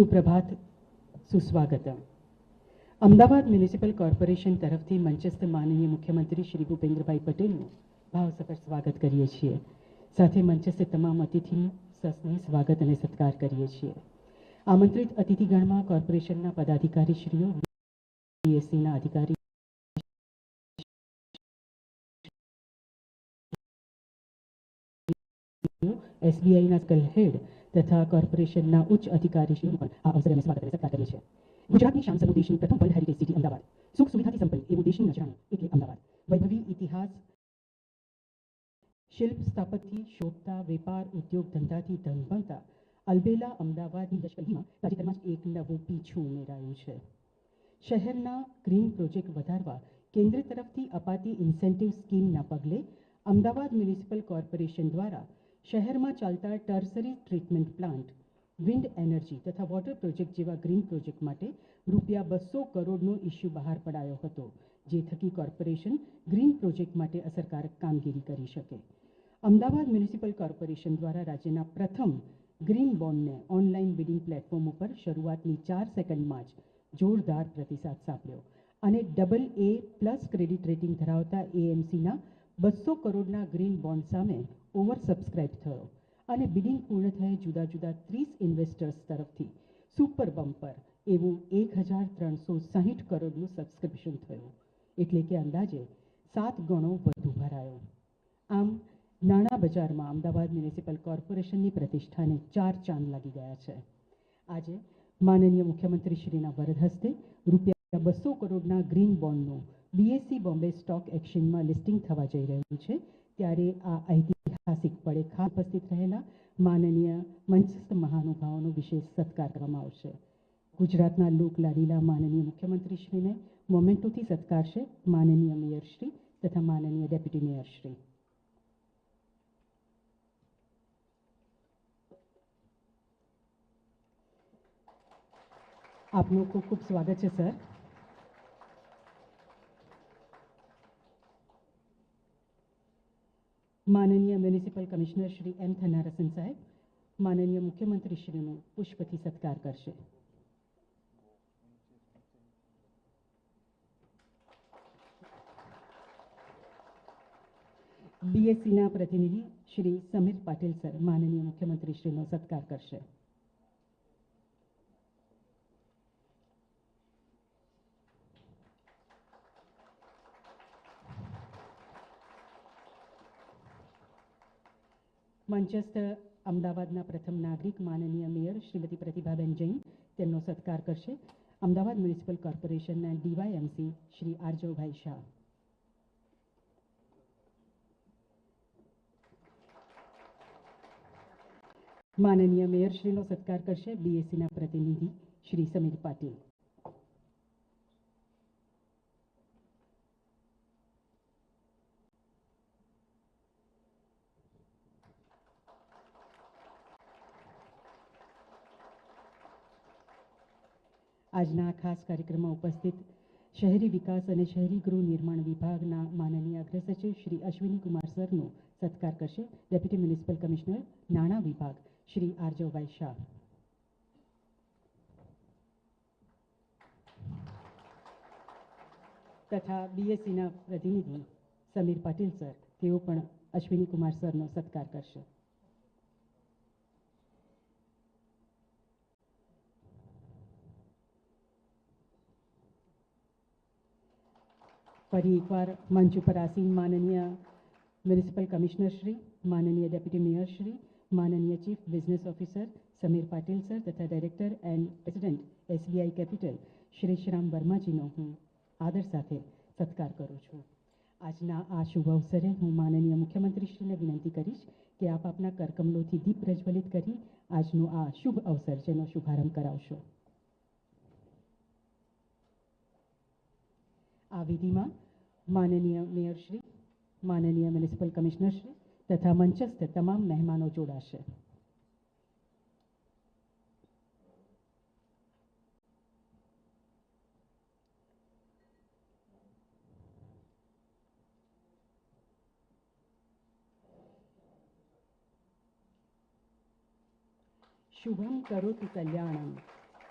સુપ્રભાત, સુસ્વાગતમ. Ahmedabad municipal corporation તરફથી મંચસ્થ માનનીય મુખ્યમંત્રી શ્રી ભૂપેન્દ્રભાઈ પટેલનું ભાવસભર સ્વાગત કરીએ છીએ. સાથે મંચસ્થ તમામ અતિથિનું સસ્નેહ, સ્વાગત અને સત્કાર કરીએ છીએ. આમંત્રિત અતિથિગણમાં કોર્પોરેશનના પદાધિકારીશ્રીઓ બીએસસીના અધિકારી એસબીઆઈના હેડ તથા કોર્પોરેશનના ઉચ્ચ અધિકારીશ્રીઓ પણ આ અવસરે અમે સ્વાગત અને સત્કાર કરીએ છીએ ગુજરાતની શાન સમૂહ દેશની પ્રથમ વર્લ્ડ હેરિટેજ સિટી અમદાવાદ સુખ સુવિધાથી સંપન્ન એવું દેશનું નજરાણું એટલે અમદાવાદ વૈભવી ઇતિહાસ શિલ્પ સ્થાપત્યથી શોભતા વેપાર ઉદ્યોગ ધંધાથી ધનવંતા અલબેલા અમદાવાદની લશ્કરીમાં તાજેતરમાં જ એક નવું પીછું ઉમેરાયું છે શહેરના ગ્રીન પ્રોજેક્ટ વધારવા કેન્દ્ર તરફથી અપાતી ઇન્સેન્ટિવ સ્કીમના પગલે અમદાવાદ મ્યુનિસિપલ કોર્પોરેશન દ્વારા શહેરમાં ચાલતા tertiary treatment plant, wind energy તથા વોટર પ્રોજેક્ટ જેવા ગ્રીન પ્રોજેક્ટ માટે રૂપિયા બસો કરોડનો ઇસ્યુ બહાર પડાયો હતો, જે થકી કોર્પોરેશન ગ્રીન પ્રોજેક્ટ માટે અસરકારક કામગીરી કરી શકે. અમદાવાદ મ્યુનિસિપલ કોર્પોરેશન દ્વારા રાજ્યના પ્રથમ ગ્રીન બોન્ડને ઓનલાઈન બિડિંગ પ્લેટફોર્મ ઉપર શરૂઆતની ચાર સેકન્ડમાં જ જોરદાર પ્રતિસાદ સાંપડ્યો અને double A plus credit rating ધરાવતા એએમસીના બસો કરોડના ગ્રીન બોન્ડ સામે ઓવર સબસ્ક્રાઇબ થયો અને બિડિંગ પૂર્ણ થયે જુદા જુદા ત્રીસ ઇન્વેસ્ટર્સ તરફથી સુપર બમ્પર એવું એક હજાર ત્રણસો સાહીઠ કરોડનું સબસ્ક્રિપ્શન થયું. એટલે કે અંદાજે સાત ગણો વધુ ભરાયો. આમ, નાણાં બજારમાં અમદાવાદ મ્યુનિસિપલ કોર્પોરેશનની પ્રતિષ્ઠાને ચાર ચાંદ લાગી ગયા છે. આજે માનનીય મુખ્યમંત્રીશ્રીના વરદ હસ્તે રૂપિયા બસો કરોડના ગ્રીન બોન્ડનું બીએસસી બોમ્બે સ્ટોક એક્સચેન્જમાં લિસ્ટિંગ થવા જઈ રહ્યું છે. ત્યારે આ ઐતિહાસિક પડે ખાસ ઉપસ્થિત રહેલા માનનીય મંચસ્થ મહાનુભાવોનો વિશેષ સત્કાર કરવામાં આવશે. ગુજરાતના લોકલાડીલા માનનીય મુખ્યમંત્રીશ્રીને મોમેન્ટોથી સત્કારશે માનનીય મેયરશ્રી તથા માનનીય ડેપ્યુટી મેયરશ્રી. આપનું ખૂબ ખૂબ સ્વાગત છે, સર. માનનીય municipal commissioner Shri M Thennarasan સાહેબ માનનીય મુખ્યમંત્રીશ્રીનો પુષ્પથી સત્કાર કરશે બીએસસીના પ્રતિનિધિ શ્રી સમીર પાટીલ સર માનનીય મુખ્યમંત્રીશ્રીનો સત્કાર કરશે મંચસ્થ અમદાવાદના પ્રથમ નાગરિક માનનીય મેયર શ્રીમતી પ્રતિભાબેન જૈન તેમનો સત્કાર કરશે. અમદાવાદ મ્યુનિસિપલ કોર્પોરેશનના ડીવાયએમસી શ્રી આરજવભાઈ શાહ. માનનીય મેયરશ્રીનો સત્કાર કરશે બીએસસીના પ્રતિનિધિ શ્રી સમીર પાટીલ. આજના ખાસ કાર્યક્રમમાં ઉપસ્થિત શહેરી વિકાસ અને શહેરી ગૃહ નિર્માણ વિભાગના માનનીય અગ્રસચિવ શ્રી અશ્વિની કુમાર સરનો સત્કાર કરશે. ડેપ્યુટી મ્યુનિસિપલ કમિશનર, નાણાં વિભાગ, શ્રી આરજવભાઈ શાહ. તથા બીએસસીના પ્રતિનિધિ સમીર પાટીલ સર, તેઓ પણ અશ્વિની કુમાર સરનો સત્કાર કરશે. ફરી એકવાર મંચ ઉપર આસીન માનનીય મ્યુનિસિપલ કમિશનર શ્રી, માનનીય ડેપ્યુટી મેયર શ્રી, માનનીય chief business officer Sameer Patil sir તથા director and president SBI capital Shri શ્રામ વર્માજીનો હું આદર સાથે સત્કાર કરું છું. આજના આ શુભ અવસરે હું માનનીય મુખ્યમંત્રીશ્રીને વિનંતી કરીશ કે આપ આપના કરકમલોથી દીપ પ્રજ્વલિત કરી આજનો આ શુભ અવસર, જેનો શુભારંભ કરાવશો. આ વિધિમાં માનનીય મેયરશ્રી માનનીય મ્યુનિસિપલ કમિશનરશ્રી તથા મંચસ્થ તમામ મહેમાનો જોડાશે શુભમ કરોતુ કલ્યાણમ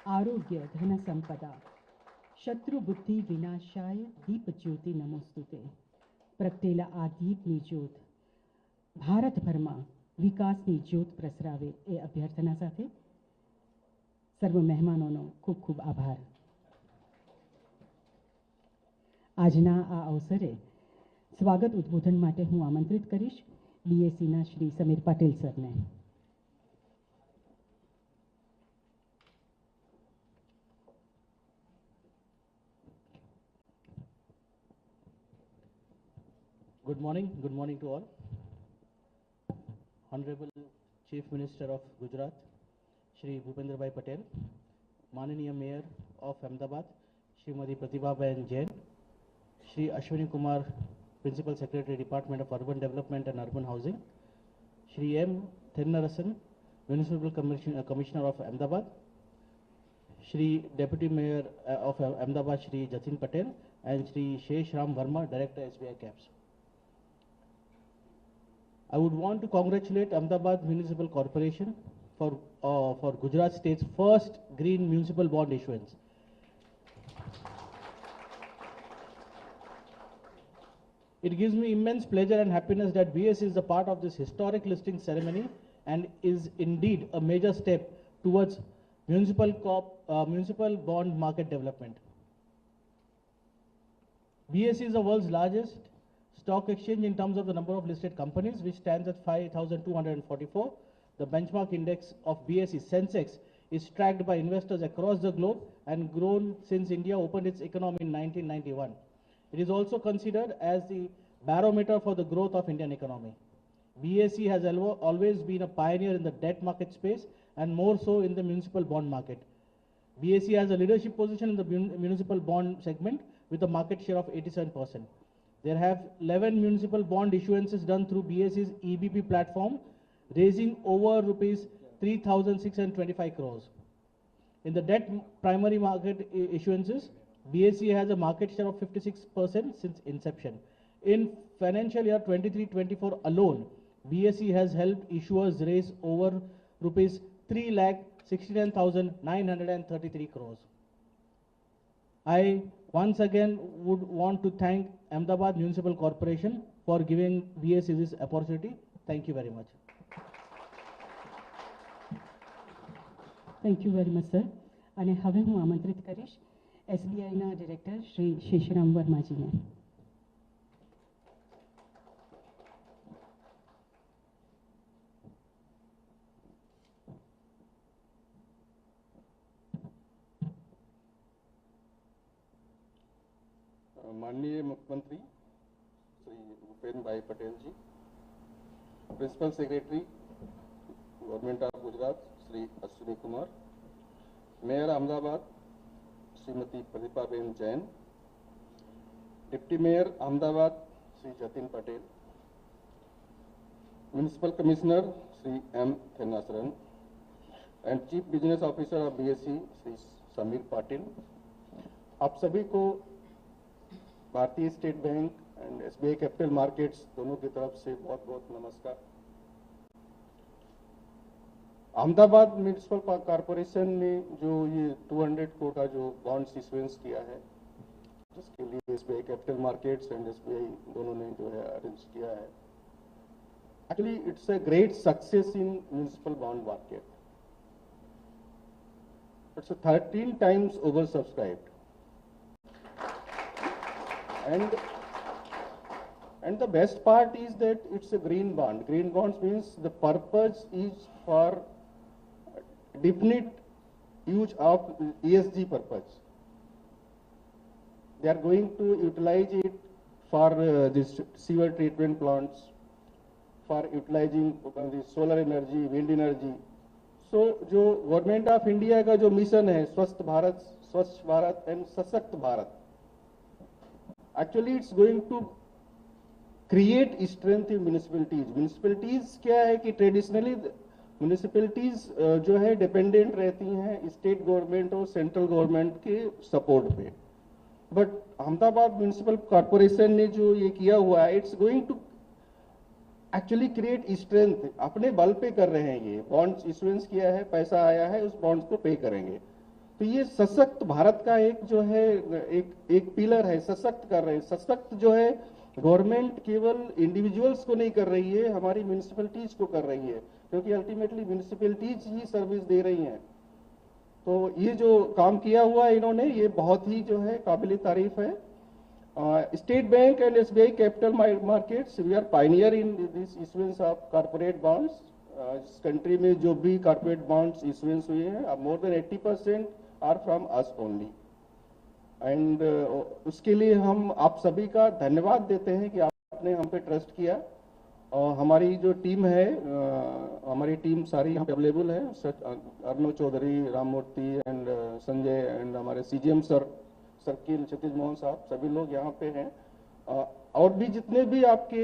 आरोग्य धन संपदा શત્રુબુદ્ધિ વિનાશાય દીપ જ્યોતિ નમોસ્તુતે. પ્રગટેલા આ દીપની જ્યોત ભારતભરમાં વિકાસની જ્યોત પ્રસરાવે એ અભ્યર્થના સાથે સર્વ મહેમાનોનો ખૂબ ખૂબ આભાર. આજના આ અવસરે સ્વાગત ઉદ્બોધન માટે હું આમંત્રિત કરીશ બીએસસીના શ્રી સમીર પાટીલ સરને. Good morning, good morning to all. Honorable Chief Minister of Gujarat, Shri Bhupendra Bhai Patel, Mananiya Mayor of Ahmedabad, Shrimati Pratibha Bain Jain, Shri Ashwini Kumar, Principal Secretary, Department of Urban Development and Urban Housing, Shri M. Thennarasan, Municipal Commission- uh, Commissioner of Ahmedabad, Shri Deputy Mayor uh, of Ahmedabad, Shri Jatin Patel, and Shri Shesh Ram Verma, Director SBI CAPS. I would want to congratulate Ahmedabad Municipal Corporation for, uh, for Gujarat State's first green municipal bond issuance. It gives me immense pleasure and happiness that BS is a part of this historic listing ceremony and is indeed a major step towards municipal corp, uh, municipal bond market development. BSE is the world's largest stock exchange in terms of the number of listed companies, which stands at 5,244. The benchmark index of BSE Sensex is tracked by investors across the globe and grown since India opened its economy in 1991. It is also considered as the barometer for the growth of Indian economy. BSE has alwa- always been a pioneer in the debt market space and more so in the municipal bond market. BSE has a leadership position in the municipal bond segment with a market share of 87%. There have 11 municipal bond issuances done through BSE's EBP platform, raising over rupees 3,625 crores. In the debt primary market issuances, BSE has a market share of 56% since inception. In financial year 23-24 alone, BSE has helped issuers raise over rupees 3 lakh 69,933 crores. I once again would want to thank Ahmedabad Municipal Corporation for giving VSC this opportunity. Thank you very much. Thank you very much sir અને હવે હું આમંત્રિત કરીશ એસબીઆઈના director Shri શેષરામ વર્માજીને मुख्यमंत्री Shri Bhupendra Bhai Patel ji, principal secretary government of Gujarat Shri Ashwini Kumar, mayor Ahmedabad Shrimati Pratibhaben Jain, deputy mayor Ahmedabad Shri Jatin Patel, municipal commissioner Shri M Thennarasan and chief business officer of BSC Shri Sameer Patil. आप सभी को Bharatiya state bank and SBI capital markets दोनों की तरफ़ से बहुत बहुत नमस्कार। अहमदाबाद म्यूनिसिपल कॉरपोरेशन ने जो ये 200 करोड़ का जो बॉन्ड्स इशुएंस किया है, जिसके लिए SBI capital markets and SBI दोनों ने जो है अरेंज किया है। Actually it's a great success in municipal bond market it's 13 times over subscribed and and the best part is that it's a green bond green bonds means the purpose is for definite use of esg purpose they are going to utilize it for uh, this sewer treatment plants for utilizing uh, the solar energy wind energy so जो government of India का जो mission है स्वस्थ भारत स्वच्छ Bharat and सशक्त Bharat actually it's going to create strength in municipalities municipalities क्या है कि ट्रेडिशनली म्यूनिसिपलिटीज जो है डिपेंडेंट रहती हैं स्टेट गवर्नमेंट और सेंट्रल गवर्नमेंट के सपोर्ट पे। बट अहमदाबाद म्यूनिसिपल कॉरपोरेशन ने जो ये किया हुआ है it's going to actually create strength अपने बल पे कर रहे हैं ये। बॉन्ड्स इशुएंस किया है, पैसा आया है, उस बॉन्ड्स को पे करेंगे। तो ये सशक्त भारत का एक जो है, एक एक पिलर है, सशक्त कर रहे हैं। सशक्त जो है, गवर्नमेंट केवल इंडिविजुअल्स को नहीं कर रही है, हमारी म्यूनिसिपैलिटीज को कर रही है, क्योंकि अल्टीमेटली म्यूनिसिपैलिटीज ही सर्विस दे रही हैं। तो ये जो काम किया हुआ है इन्होंने, ये बहुत ही जो है काबिल तारीफ़ है। State bank and S B I capital markets we are pioneer in this issuance of corporate bonds इस कंट्री में जो भी कारपोरेट बॉन्ड्स इशुएंस हुए हैं, अब more than 80 percent are from us only and उसके लिए हम आप सभी का धन्यवाद देते हैं कि आपने हम पे ट्रस्ट किया। और हमारी जो टीम है अ, हमारी टीम सारी यहाँ पे अवेलेबल है। अर्नव चौधरी राममूर्ति एंड संजय एंड हमारे CGM sir circle Kshitij Mohan साहब सभी लोग यहाँ पे हैं। और भी जितने भी आपके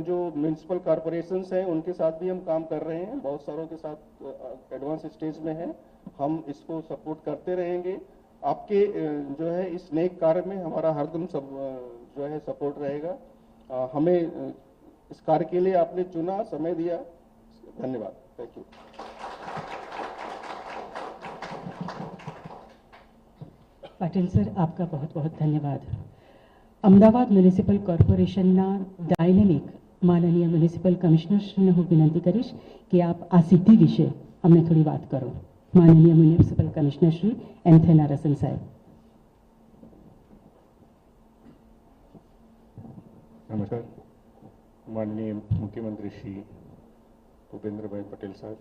जो म्यूनसिपल कॉरपोरेशंस हैं उनके साथ भी हम काम कर रहे हैं। बहुत सारों के साथ एडवांस स्टेज में हैं। हम इसको सपोर्ट करते रहेंगे आपके अ, जो है इस नेक कार्य में हमारा हरदम सब अ, जो है सपोर्ट रहेगा अ, हमें अ, इस कार्य के लिए आपने चुना समय दिया धन्यवाद थैंक यू પાટીલ સર આપકા બહુ બહુ ધન્યવાદ અમદાવાદ મ્યુનિસિપલ કોર્પોરેશનના ડાયનેમિક માનનીય મ્યુનિસિપલ કમિશનરશ્રીને હું વિનંતી કરીશ કે આપ આ સિદ્ધિ વિશે અમને થોડી વાત કરો माननीय municipal commissioner Shri N Thennarasan साहब। नमस्कार। माननीय मुख्यमंत्री श्री भूपेंद्र भाई पटेल साहब,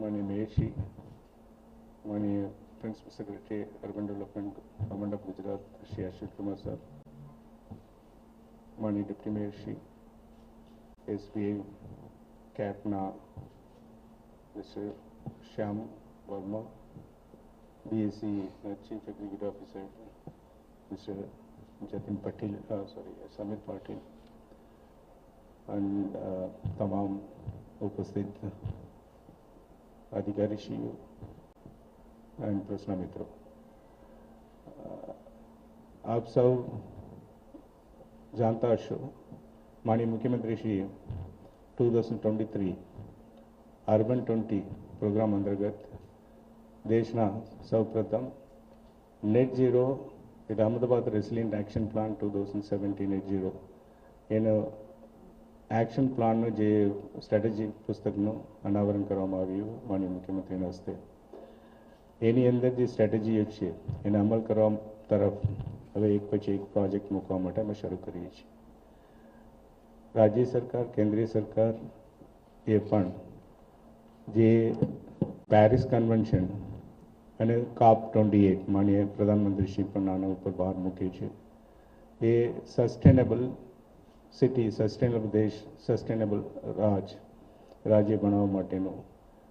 माननीय मेयर श्री, माननीय principal secretary urban development government of Gujarat Shri Ashwin Kumar sir माननीय deputy mayor Shri S B I कैपना mister Shyam Verma BSC chief executive officer mister Jatin Patel sorry Samit Patil and तमाम उपस्थित अधिकारीशीओ and प्रश्न मित्रों આપ સૌ જાણતા હશો માનીય મુખ્યમંત્રી Shri two thousand twenty program અંતર્ગત દેશના સૌપ્રથમ નેટ ઝીરો એટલે Ahmedabad resilient action plan two thousand seventeen at zero. એનો એક્શન પ્લાનનું જે સ્ટ્રેટેજી પુસ્તકનું અનાવરણ કરવામાં આવ્યું માનીય મુખ્યમંત્રીના હસ્તે. એની અંદર જે સ્ટ્રેટેજીઓ છે, એને અમલ કરવા તરફ હવે એક પછી એક પ્રોજેક્ટ મૂકવા માટે અમે શરૂ કરીએ છીએ. રાજ્ય સરકાર, કેન્દ્રીય સરકાર એ પણ જે પેરિસ કન્વેન્શન અને કાપ ટ્વેન્ટી એટ માનીય પ્રધાનમંત્રીશ્રી પણ આના ઉપર ભાર મૂક્યો છે. એ સસ્ટેનેબલ સિટી સસ્ટેનેબલ દેશ સસ્ટેનેબલ રાજ, રાજ્ય બનાવવા માટેનો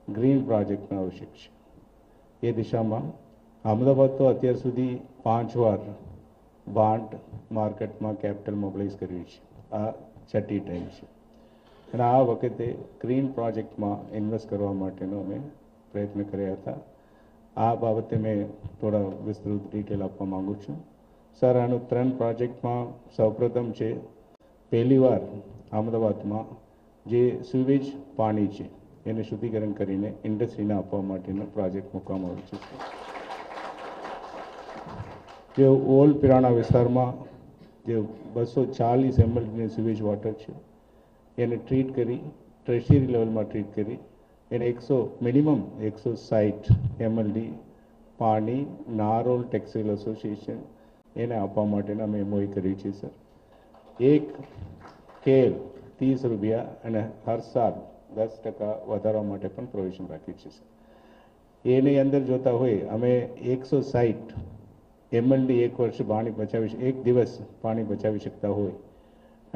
ગ્રીન પ્રોજેક્ટનો આવશ્યક છે. એ દિશામાં અમદાવાદ તો અત્યાર સુધી પાંચ વાર બાંટ માર્કેટમાં કેપિટલ મોબિલાઇઝ કર્યું છે. આ છઠ્ઠી ટાઈમ છે. અને આ વખતે ગ્રીન પ્રોજેક્ટમાં ઇન્વેસ્ટ કરવા માટેનો અમે પ્રયત્ન કર્યા હતા. આ બાબતે મેં થોડા વિસ્તૃત ડિટેલ આપવા માંગુ છું. સર, આનું ત્રણ પ્રોજેક્ટમાં સૌપ્રથમ છે પહેલીવાર અમદાવાદમાં જે સુવેજ પાણી છે, એને શુદ્ધિકરણ કરીને ઇન્ડસ્ટ્રીને આપવા માટેનો પ્રોજેક્ટ મૂકવામાં આવ્યો છે જે ઓલ પિરાણા વિસ્તારમાં જે બસો ચાલીસ એમએલની સુવેજ વોટર છે એને ટ્રીટ કરી ટ્રેશરી લેવલમાં ટ્રીટ કરી. એને એકસો મિનિમમ એકસો સાઠ એમએલડી પાણી, નારોલ ટેક્સટાઇલ એસોસિએશન એને આપવા માટેના મેં એમઓઈ કરી છે સર એક કેલ ત્રીસ રૂપિયા અને હર સાલ દસ ટકા વધારવા માટે પણ પ્રોવિઝન રાખી છે સર એની અંદર જોતા હોય, અમે એકસો સાઠ એમએલડી એક વર્ષ પાણી બચાવી એક દિવસ પાણી બચાવી શકતા હોય.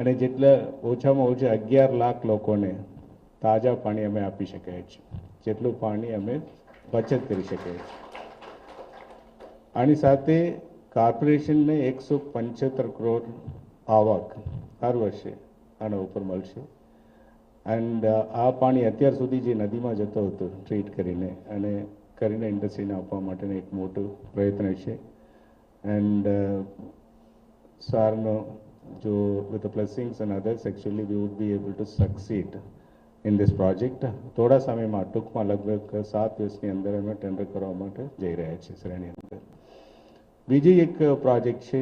અને જેટલા ઓછામાં ઓછા અગિયાર લાખ લોકોને તાજા પાણી અમે આપી શકીએ છીએ જેટલું પાણી અમે બચત કરી શકીએ છીએ આની સાથે કોર્પોરેશનને એકસો પંચોતેર કરોડ આવક હર વર્ષે આના ઉપર મળશે. એન્ડ આ પાણી અત્યાર સુધી જે નદીમાં જતો હતો ટ્રીટ કરીને અને કરીને ઇન્ડસ્ટ્રીને આપવા માટેનો એક મોટો પ્રયત્ન છે. એન્ડ સારનો જો with the blessings and others, actually we would be able to succeed in this project થોડા સમયમાં ટૂંકમાં લગભગ સાત દિવસની અંદર અમે ટેન્ડર કરવા માટે જઈ રહ્યા છીએ સર એની અંદર. બીજી એક પ્રોજેક્ટ છે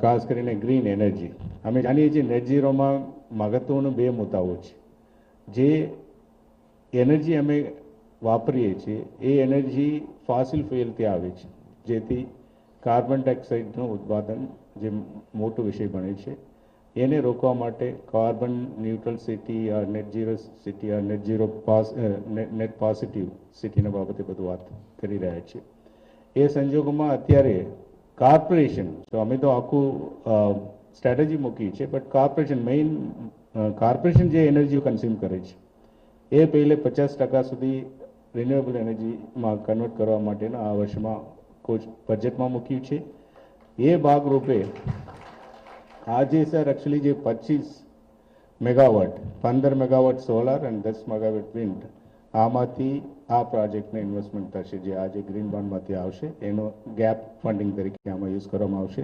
ખાસ કરીને ગ્રીન એનર્જી અમે જાણીએ છીએ નેટ ઝીરોમાં મહત્ત્વનો બે મુદ્દાઓ છે. જે એનર્જી અમે વાપરીએ છીએ, એ એનર્જી ફાસિલ ફ્યુઅલથી આવે છે. જેથી કાર્બન ડાયોક્સાઇડનું ઉત્પાદન જે મોટો વિષય બને છે, એને રોકવા માટે કાર્બન ન્યુટ્રલ સિટી આ નેટ ઝીરો સિટી આ નેટ ઝીરો પાસ નેટ પોઝિટિવ સિટીના બાબતે બધું વાત કરી રહ્યા છે. એ સંજોગોમાં અત્યારે કોર્પોરેશન તો અમે તો આખું સ્ટ્રેટેજી મૂકી છે બટ કોર્પોરેશન મેઇન કોર્પોરેશન જે એનર્જી કન્ઝ્યુમ કરે છે, એ પહેલે પચાસ ટકા સુધી રિન્યુએબલ એનર્જીમાં કન્વર્ટ કરવા માટેના આ વર્ષમાં કોચ બજેટમાં મૂક્યું છે. એ ભાગરૂપે આજે સર એકચ્યુઅલી જે પચીસ મેગાવોટ પંદર મેગાવોટ સોલાર અને દસ મેગાવોટ વિન્ડ આમાંથી આ પ્રોજેક્ટને ઇન્વેસ્ટમેન્ટ થશે જે આજે ગ્રીન બોન્ડમાંથી આવશે એનો ગેપ ફંડિંગ તરીકે આમાં યુઝ કરવામાં આવશે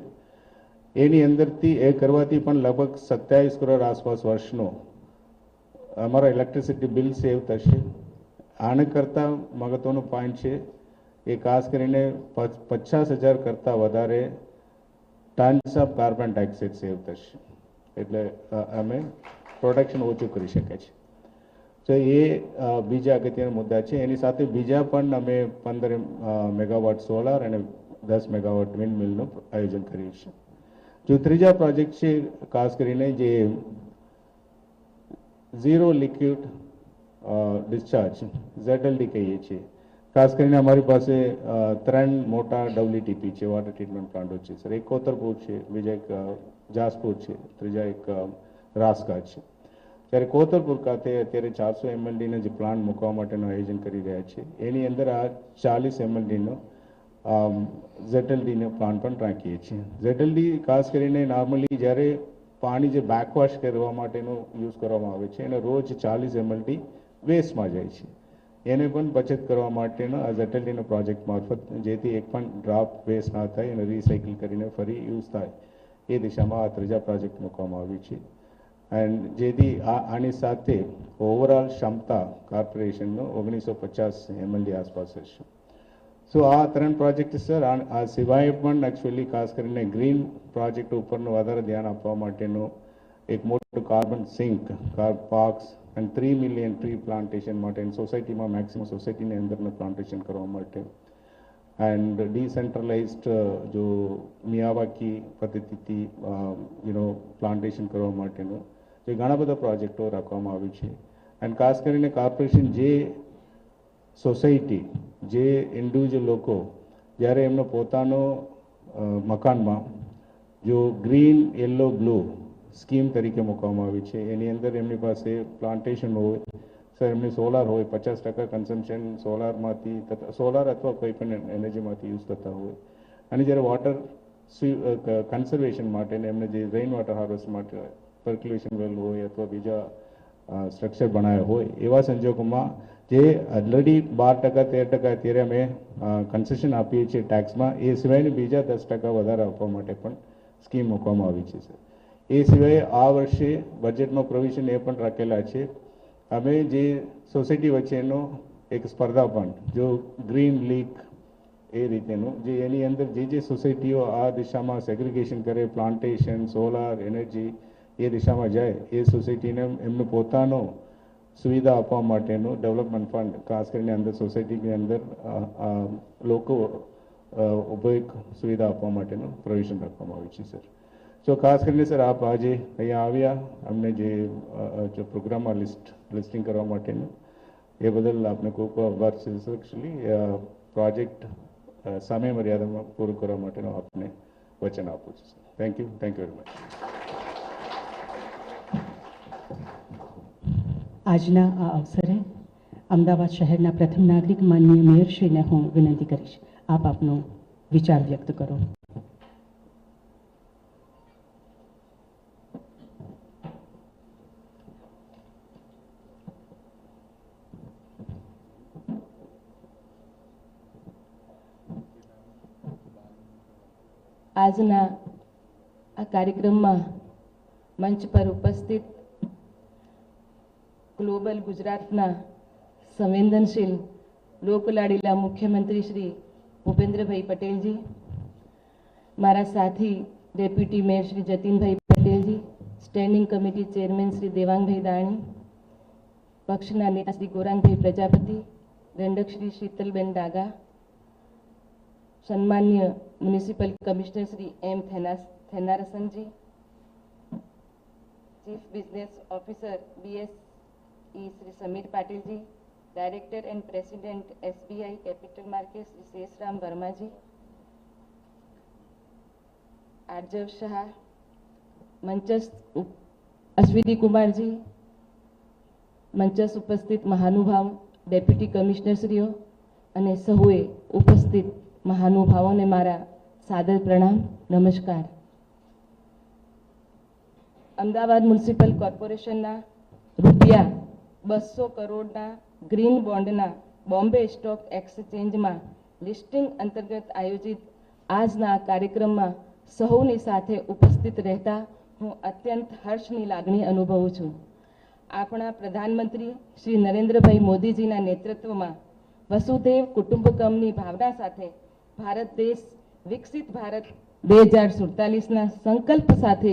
એની અંદરથી એ કરવાથી પણ લગભગ સત્યાવીસ કરોડ આસપાસ વર્ષનો અમારો ઇલેક્ટ્રિસિટી બિલ સેવ થશે આને કરતાં મહત્વનું પોઈન્ટ છે એ ખાસ કરીને પચ- પચાસ હજાર કરતાં વધારે tons of carbon dioxide save થશે. એટલે અમે પ્રોડક્શન ઓછું કરી શકે છે તો એ બીજા અગત્યના મુદ્દા છે. એની સાથે બીજા પણ અમે પંદર મેગાવોટ સોલાર અને દસ મેગાવોટ વિન્ડ મિલનું આયોજન કર્યું છે. જો ત્રીજા પ્રોજેક્ટ છે, ખાસ કરીને જે ઝીરો લિક્વિડ ડિસ્ચાર્જ ઝેડએલડી કહીએ છીએ. ખાસ કરીને અમારી પાસે ત્રણ મોટા ડબલ્યુટીપી છે વોટર ટ્રીટમેન્ટ પ્લાન્ટો છે. સર, એક કોતરપુર છે, બીજા એક જાસપુર છે, ત્રીજા એક રાસકા છે. ત્યારે કોતરપુર ખાતે અત્યારે ચારસો એમએલડીના જે પ્લાન્ટ મૂકવા માટેનું આયોજન કરી રહ્યા છે. એની અંદર આ ચાલીસ એમએલડીનો ઝેટએલડીનો પ્લાન્ટ પણ રાખીએ છીએ. ઝેટલડી ખાસ કરીને નોર્મલી જ્યારે પાણી જે બેકવોશ કરવા માટેનું યુઝ કરવામાં આવે છે, એને રોજ ચાલીસ એમએલડી વેસ્ટમાં જાય છે. એને પણ બચત કરવા માટેનો આ ઝટલડીનો પ્રોજેક્ટ મારફત જેથી એક પણ ડ્રોપ વેસ્ટ ના થાય અને રિસાયકલ કરીને ફરી યુઝ થાય. એ દિશામાં આ ત્રીજા પ્રોજેક્ટ મૂકવામાં આવ્યું છે. એન્ડ જેથી આ, આની સાથે ઓવરઓલ ક્ષમતા કોર્પોરેશનનો ઓગણીસો પચાસ એમએલડી આસપાસ હશે. સો આ ત્રણ પ્રોજેક્ટ સર. આ સિવાય પણ એકચ્યુઅલી ખાસ કરીને ગ્રીન પ્રોજેક્ટ ઉપરનું વધારે ધ્યાન આપવા માટેનું એક મોટું carbon sink car parks and three million tree plantation માટે સોસાયટીમાં મેક્સિમમ સોસાયટીની અંદરનું પ્લાન્ટેશન કરવા માટે. એન્ડ ડિસેન્ટ્રલાઇઝડ જો મિયાવાકી પદ્ધતિથી યુનો પ્લાન્ટેશન કરવા માટેનું જે ઘણા બધા પ્રોજેક્ટો રાખવામાં આવ્યું છે. એન્ડ ખાસ કરીને કોર્પોરેશન જે સોસાયટી જે ઇન્ડિવિજ્યુઅલ લોકો, જ્યારે એમનો પોતાનો મકાનમાં જો ગ્રીન યલો બ્લુ સ્કીમ તરીકે મૂકવામાં આવી છે. એની અંદર એમની પાસે પ્લાન્ટેશન હોય, સર, એમની સોલાર હોય, પચાસ ટકા કન્ઝમ્પશન સોલારમાંથી તથા, સોલાર અથવા કોઈ પણ એનર્જીમાંથી યુઝ થતા હોય. અને જ્યારે વોટર કન્ઝર્વેશન માટે એમને જે રેઇન વોટર હાર્વેસ્ટ માટે પર્ક્યુલેશન વેલ હોય અથવા બીજા સ્ટ્રક્ચર બનાવ્યા હોય, એવા સંજોગોમાં જે ઓલરેડી બાર ટકા, તેર ટકા અત્યારે અમે કન્સેશન આપીએ છીએ ટેક્સમાં એ સિવાયની બીજા દસ ટકા વધારે આપવા માટે પણ સ્કીમ મૂકવામાં આવી છે, સર. એ સિવાય આ વર્ષે બજેટમાં પ્રોવિઝન એ પણ રાખેલા છે. અમે જે સોસાયટી વચ્ચેનો એક સ્પર્ધા પણ જો ગ્રીન લીક એ રીતેનું, જે એની અંદર જે જે સોસાયટીઓ આ દિશામાં સેગ્રિગેશન કરે પ્લાન્ટેશન સોલાર એનર્જી એ દિશામાં જાય, એ સોસાયટીને એમનું પોતાનો સુવિધા આપવા માટેનું ડેવલપમેન્ટ ફંડ ખાસ કરીને અંદર સોસાયટીની અંદર લોકો ઉપયોગ સુવિધા આપવા માટેનું પ્રોવિઝન રાખવામાં આવ્યું છે સર સો ખાસ કરીને, સર, આપ આજે અહીંયા આવ્યા, અમને જે જો પ્રોગ્રામમાં લિસ્ટ, લિસ્ટિંગ કરવા માટેનું, એ બદલ આપને ખૂબ આભાર છે એકચ્યુઅલી પ્રોજેક્ટ સમય મર્યાદામાં પૂરું કરવા માટેનું આપને વચન આપું છું thank you thank you very much આજના આ અવસરે અમદાવાદ શહેરના પ્રથમ નાગરિક માનનીય મેયરશ્રીને હું વિનંતી કરીશ. આપ આપનો વિચાર વ્યક્ત કરો. આજના આ કાર્યક્રમમાં મંચ પર ઉપસ્થિત ક્લુ ગ્લોબલ ગુજરાતના સંવેદનશીલ લોકલાડીલા મુખ્યમંત્રી શ્રી ભૂપેન્દ્રભાઈ પટેલજી મારા સાથી ડેપ્યુટી મેયર શ્રી જતીનભાઈ પટેલજી standing committee chairman Shri Devangbhai Dani પક્ષના નેતા શ્રી ગોરાંગભાઈ પ્રજાપતિ દંડક શ્રી શીતલબેન ડાગા સન્માન્ય મ્યુનિસિપલ કમિશનર શ્રી એમ થેના થેનારસનજી, chief business officer BSE Shri Samir Patilji, director and president SBI capital market Shri Sheshram વર્માજી, Aarjav Shah, મંચસ્થ અશ્વિની કુમારજી, મંચસ્થ ઉપસ્થિત મહાનુભાવ, ડેપ્યુટી કમિશનરશ્રીઓ અને સહુએ ઉપસ્થિત મહાનુભાવોને મારા સાદર પ્રણામ, નમસ્કાર. અમદાવાદ મ્યુનિસિપલ કોર્પોરેશનના રૂપિયા બસો કરોડના ગ્રીન બોન્ડના બોમ્બે સ્ટોક એક્સચેન્જમાં લિસ્ટિંગ અંતર્ગત આયોજિત આજના કાર્યક્રમમાં સૌની સાથે ઉપસ્થિત રહેતા હું અત્યંત હર્ષની લાગણી અનુભવું છું. આપણા પ્રધાનમંત્રી શ્રી નરેન્દ્રભાઈ મોદીજીના નેતૃત્વમાં વસુદેવ કુટુંબકમની ભાવના સાથે ભારત દેશ વિકસિત ભારત બે હજાર સુડતાલીસના સંકલ્પ સાથે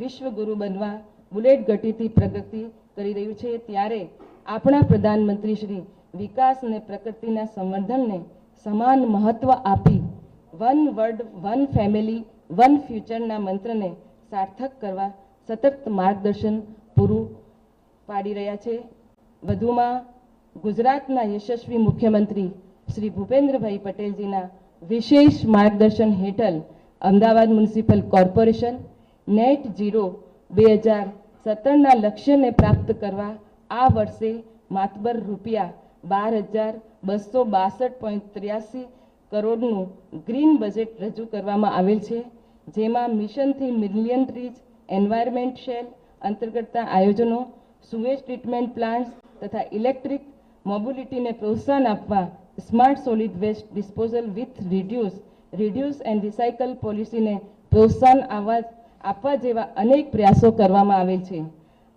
વિશ્વગુરુ બનવા બુલેટ ગતિથી પ્રગતિ કરી રહ્યું છે. ત્યારે આપણા પ્રધાનમંત્રી શ્રી વિકાસ અને પ્રકૃતિના સંવર્ધનને સમાન મહત્વ આપી one world, one family, one ફ્યુચરના મંત્રને સાર્થક કરવા સતત માર્ગદર્શન પૂરું પાડી રહ્યા છે. વધુમાં ગુજરાતના યશસ્વી મુખ્યમંત્રી શ્રી ભૂપેન્દ્રભાઈ પટેલજીના વિશેષ માર્ગદર્શન હેઠળ Ahmedabad municipal corporation net zero બે હજાર સત્તરના લક્ષ્યને પ્રાપ્ત કરવા આ વર્ષે માતબર રૂપિયા બાર હજાર બસો બાસઠ પોઈન્ટ ત્ર્યાસી કરોડનું ગ્રીન બજેટ રજૂ કરવામાં આવેલ છે, જેમાં મિશનથી મિલિયન ટ્રીઝ, એન્વાયરમેન્ટ શેલ અંતર્ગતના આયોજનો, સુએજ ટ્રીટમેન્ટ પ્લાન્ટ્સ તથા ઇલેક્ટ્રિક મોબિલિટીને પ્રોત્સાહન આપવા smart solid waste disposal with reduce reduce and recycle પોલિસીને પ્રોત્સાહન આવવા આપવા જેવા અનેક પ્રયાસો કરવામાં આવેલ છે.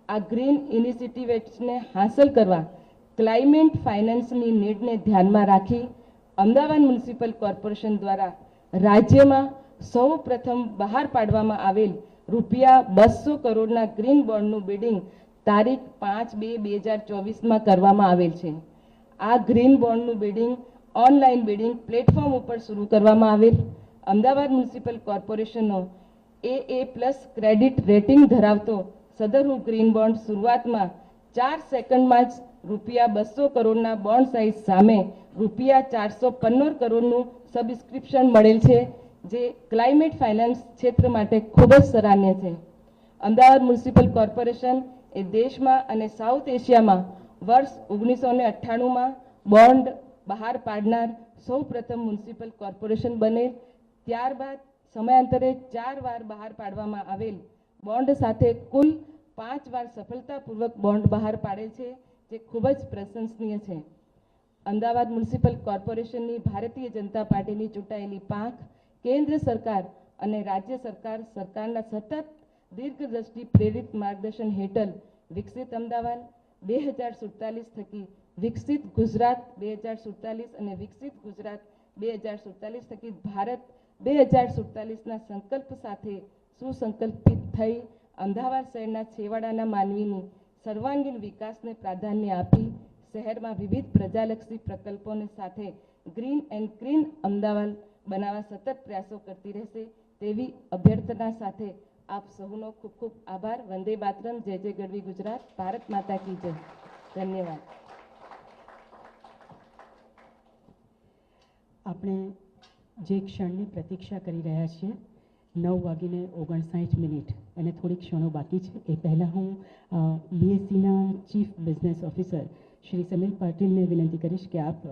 આ ગ્રીન ઇનિશિયેટિવ્સને હાંસલ કરવા ક્લાઇમેટ ફાઇનાન્સની નીડને ધ્યાનમાં રાખી અમદાવાદ મ્યુનિસિપલ કોર્પોરેશન દ્વારા રાજ્યમાં સૌ પ્રથમ બહાર પાડવામાં આવેલ રૂપિયા બસો કરોડના ગ્રીન બોન્ડનું બિડિંગ તારીખ પાંચ બે બે હજાર ચોવીસમાં કરવામાં આવેલ છે. આ ગ્રીન બોન્ડનું બિડિંગ ઓનલાઈન બિડિંગ પ્લેટફોર્મ ઉપર શરૂ કરવામાં આવેલ. Ahmedabad municipal કોર્પોરેશનનો A A plus credit rating ધરાવતો સદરનું ગ્રીન બોન્ડ શરૂઆતમાં ચાર સેકન્ડમાં જ રૂપિયા બસો કરોડના બોન્ડ સાઇઝ સામે રૂપિયા ચારસો પંદર કરોડનું સબસ્ક્રિપ્શન મળેલ છે, જે ક્લાઇમેટ ફાઇનાન્સ ક્ષેત્ર માટે ખૂબ જ સરાહનીય છે. અમદાવાદ મ્યુનિસિપલ કોર્પોરેશન એ દેશમાં અને સાઉથ એશિયામાં વર્ષ ઓગણીસો ને અઠ્ઠાણુંમાં બોન્ડ બહાર પાડનાર સૌ પ્રથમ મ્યુનિસિપલ કોર્પોરેશન બનેલ ત્યારબાદ સમયાંતરે ચાર વાર બહાર પાડવામાં આવેલ બોન્ડ સાથે કુલ પાંચ વાર સફળતાપૂર્વક બોન્ડ બહાર પાડેલ છે, જે ખૂબ જ પ્રશંસનીય છે. અમદાવાદ મ્યુનિસિપલ કોર્પોરેશનની ભારતીય જનતા પાર્ટીની ચૂંટાયેલી પાંખ કેન્દ્ર સરકાર અને રાજ્ય સરકાર સરકારના સતત દીર્ઘદ્રષ્ટિ પ્રેરિત માર્ગદર્શન હેઠળ વિકસિત અમદાવાદ બે હજાર સુડતાલીસ થકી વિકસિત ગુજરાત બે હજાર સુડતાલીસ અને વિકસિત ગુજરાત બે હજાર સુડતાલીસ થકી ભારત બે હજાર સુડતાલીસના સંકલ્પ સાથે સુસંકલ્પિત થઈ અમદાવાદ શહેરના છેવાડાના માનવીની સર્વાંગીણ વિકાસને પ્રાધાન્ય આપી શહેરમાં વિવિધ પ્રજાલક્ષી પ્રકલ્પોને સાથે ગ્રીન એન્ડ ક્લીન અમદાવાદ બનાવવા સતત પ્રયાસો કરતી રહેશે તેવી અભ્યર્થના સાથે આપ સૌનો ખૂબ ખૂબ આભાર. વંદે માતરમ. જય જય ગઢવી ગુજરાત. ભારત માતા કી જય. ધન્યવાદ. આપણે જે ક્ષણની પ્રતીક્ષા કરી રહ્યા છીએ, નવ વાગીને ઓગણસાઠ મિનિટ અને થોડી ક્ષણો બાકી છે. એ પહેલાં હું બીએસસીના chief business officer Shri Sameer પાટીલને વિનંતી કરીશ કે આપ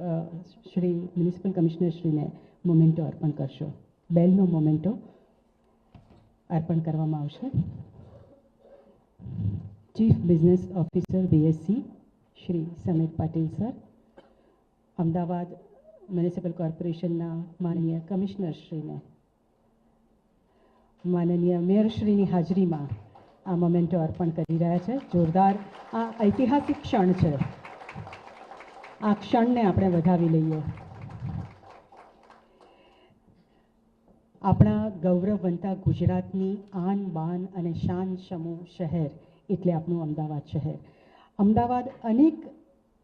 શ્રી મ્યુનિસિપલ કમિશનરશ્રીને મોમેન્ટો અર્પણ કરશો. બેલનો મોમેન્ટો અર્પણ કરવામાં આવશે. Chief business officer BSC Shri Sameer Patil sir. Ahmedabad municipal કોર્પોરેશનના માનનીય કમિશનરશ્રીને માનનીય મેયરશ્રીની હાજરીમાં આ મોમેન્ટો અર્પણ કરી રહ્યા છે. જોરદાર આ ઐતિહાસિક ક્ષણ છે. આ ક્ષણને આપણે વધાવી લઈએ. આપણા ગૌરવવંતા ગુજરાતની આન, બાન અને શાન સમૂહ શહેર એટલે આપણું અમદાવાદ શહેર. અમદાવાદ અનેક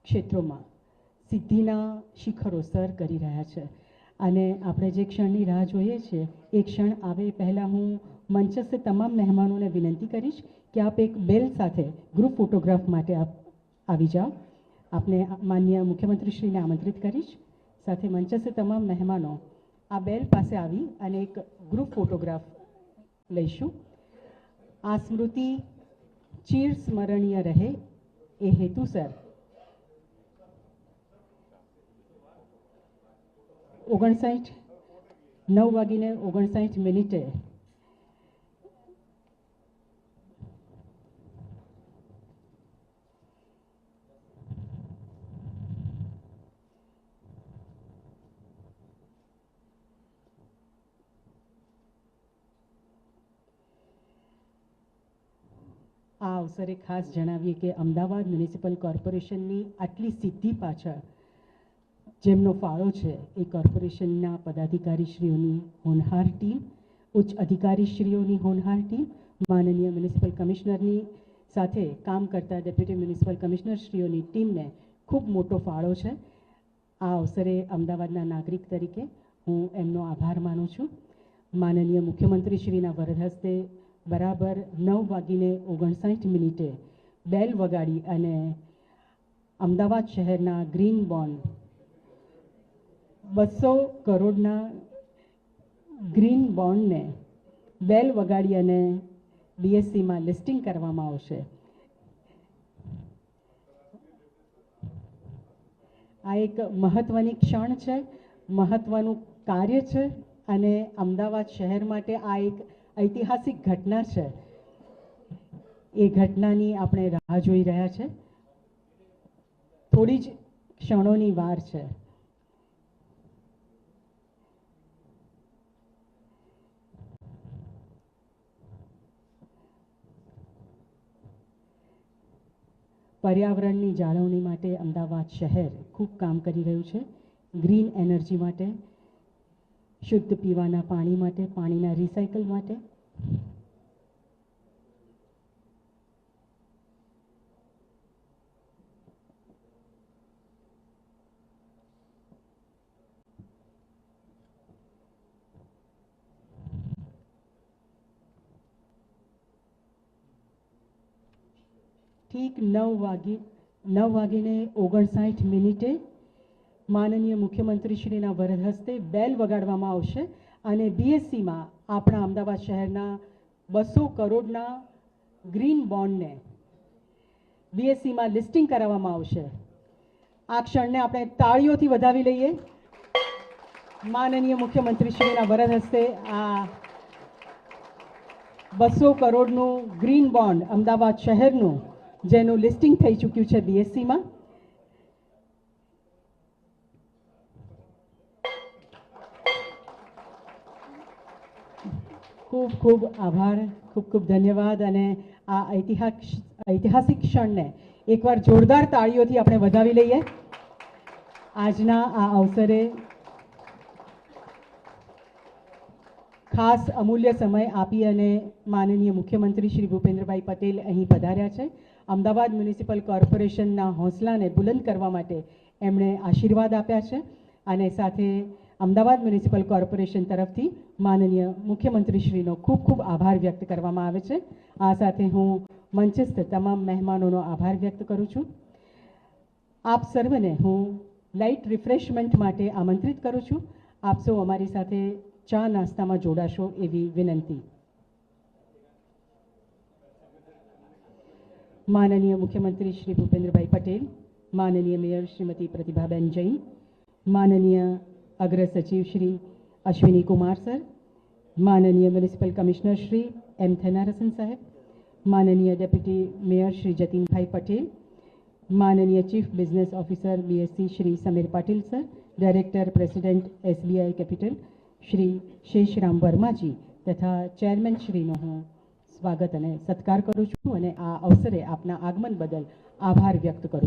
ક્ષેત્રોમાં સિદ્ધિના શિખરો સર કરી રહ્યા છે. અને આપણે જે ક્ષણની રાહ જોઈએ છીએ એ ક્ષણ આવે પહેલાં હું મંચસ્થ તમામ મહેમાનોને વિનંતી કરીશ કે આપ એક બેલ સાથે ગ્રુપ ફોટોગ્રાફ માટે આપ આવી જાઓ. આપને માન્ય મુખ્યમંત્રીશ્રીને આમંત્રિત કરીશ. સાથે મંચસ્થ તમામ મહેમાનો આ બેલ પાસે આવી અને એક ગ્રુપ ફોટોગ્રાફ લઈશું. આ સ્મૃતિ ચીર સ્મરણીય રહે એ હેતુસર ઓગણસાઠ, નવ વાગીને ઓગણસાઠ મિનિટે આ અવસરે ખાસ જણાવીએ કે અમદાવાદ મ્યુનિસિપલ કોર્પોરેશનની આટલી સિદ્ધિ પાછળ જેમનો ફાળો છે, એ કોર્પોરેશનના પદાધિકારીશ્રીઓની હોનહાર ટીમ, ઉચ્ચ અધિકારીશ્રીઓની હોનહાર ટીમ, માનનીય મ્યુનિસિપલ કમિશનરની સાથે કામ કરતા ડેપ્યુટી મ્યુનિસિપલ કમિશનરશ્રીઓની ટીમને ખૂબ મોટો ફાળો છે. આ અવસરે અમદાવાદના નાગરિક તરીકે હું એમનો આભાર માનું છું. માનનીય મુખ્યમંત્રીશ્રીના વરદ હસ્તે બરાબર નવ વાગીને ઓગણસાઠ મિનિટે બેલ વગાડી અને અમદાવાદ શહેરના ગ્રીન બોન્ડ બસો કરોડના ગ્રીન બોન્ડને બેલ વગાડી અને બીએસસીમાં લિસ્ટિંગ કરવામાં આવશે. આ એક મહત્ત્વની ક્ષણ છે મહત્ત્વનું કાર્ય છે અને અમદાવાદ શહેર માટે આ એક ઐતિહાસિક ઘટના છે. એ ઘટનાની આપણે રાહ જોઈ રહ્યા છે. થોડી જ ક્ષણોની વાર છે. પર્યાવરણની જાળવણી માટે અમદાવાદ શહેર ખૂબ કામ કરી રહ્યું છે. ગ્રીન એનર્જી માટે શુદ્ધ પીવાના પાણી માટે પાણીના રિસાયકલ માટે? ઠીક નવ વાગે નવ વાગીને ઓગણસાઠ મિનિટે માનનીય મુખ્યમંત્રીશ્રીના વરદ હસ્તે બેલ વગાડવામાં આવશે અને બીએસસીમાં આપણા અમદાવાદ શહેરના બસો કરોડના ગ્રીન બોન્ડને બીએસસીમાં લિસ્ટિંગ કરાવવામાં આવશે. આ ક્ષણને આપણે તાળીઓથી વધાવી લઈએ. માનનીય મુખ્યમંત્રીશ્રીના વરદ હસ્તે આ બસો કરોડનું ગ્રીન બોન્ડ અમદાવાદ શહેરનું, જેનું લિસ્ટિંગ થઈ ચૂક્યું છે બીએસસીમાં ખૂબ ખૂબ આભાર, ખૂબ ખૂબ ધન્યવાદ અને આ ઐતિહાસિક ઐતિહાસિક ક્ષણને એકવાર જોરદાર તાળીઓથી આપણે વધાવી લઈએ. આજના આ અવસરે ખાસ અમૂલ્ય સમય આપી અને માનનીય મુખ્યમંત્રી શ્રી ભૂપેન્દ્રભાઈ પટેલ અહીં પધાર્યા છે. અમદાવાદ મ્યુનિસિપલ કોર્પોરેશનના હોંસલાને બુલંદ કરવા માટે એમણે આશીર્વાદ આપ્યા છે અને સાથે અમદાવાદ મ્યુનિસિપલ કોર્પોરેશન તરફથી માનનીય મુખ્યમંત્રીશ્રીનો ખૂબ ખૂબ આભાર વ્યક્ત કરવામાં આવે છે. આ સાથે હું મંચસ્થ તમામ મહેમાનોનો આભાર વ્યક્ત કરું છું. આપ સર્વને હું લાઇટ રિફ્રેશમેન્ટ માટે આમંત્રિત કરું છું. આપ સૌ અમારી સાથે ચા નાસ્તામાં જોડાશો એવી વિનંતી. માનનીય મુખ્યમંત્રી શ્રી ભૂપેન્દ્રભાઈ પટેલ, માનનીય મેયર શ્રીમતી પ્રતિભાબેન જૈન, માનનીય અગ્ર સચિવ શ્રી અશ્વિની કુમાર સર માનનીય municipal commissioner Shri M Thennarasan સાહેબ માનનીય ડેપ્યુટી મેયર શ્રી જતીનભાઈ પટેલ માનનીય chief business officer BSC Shri Sameer Patil sir director president SBI capital Shri Sheshram વર્માજી તથા ચેરમેન શ્રીનો હું સ્વાગત અને સત્કાર કરું છું અને આ અવસરે આપના આગમન બદલ આભાર વ્યક્ત કરું છું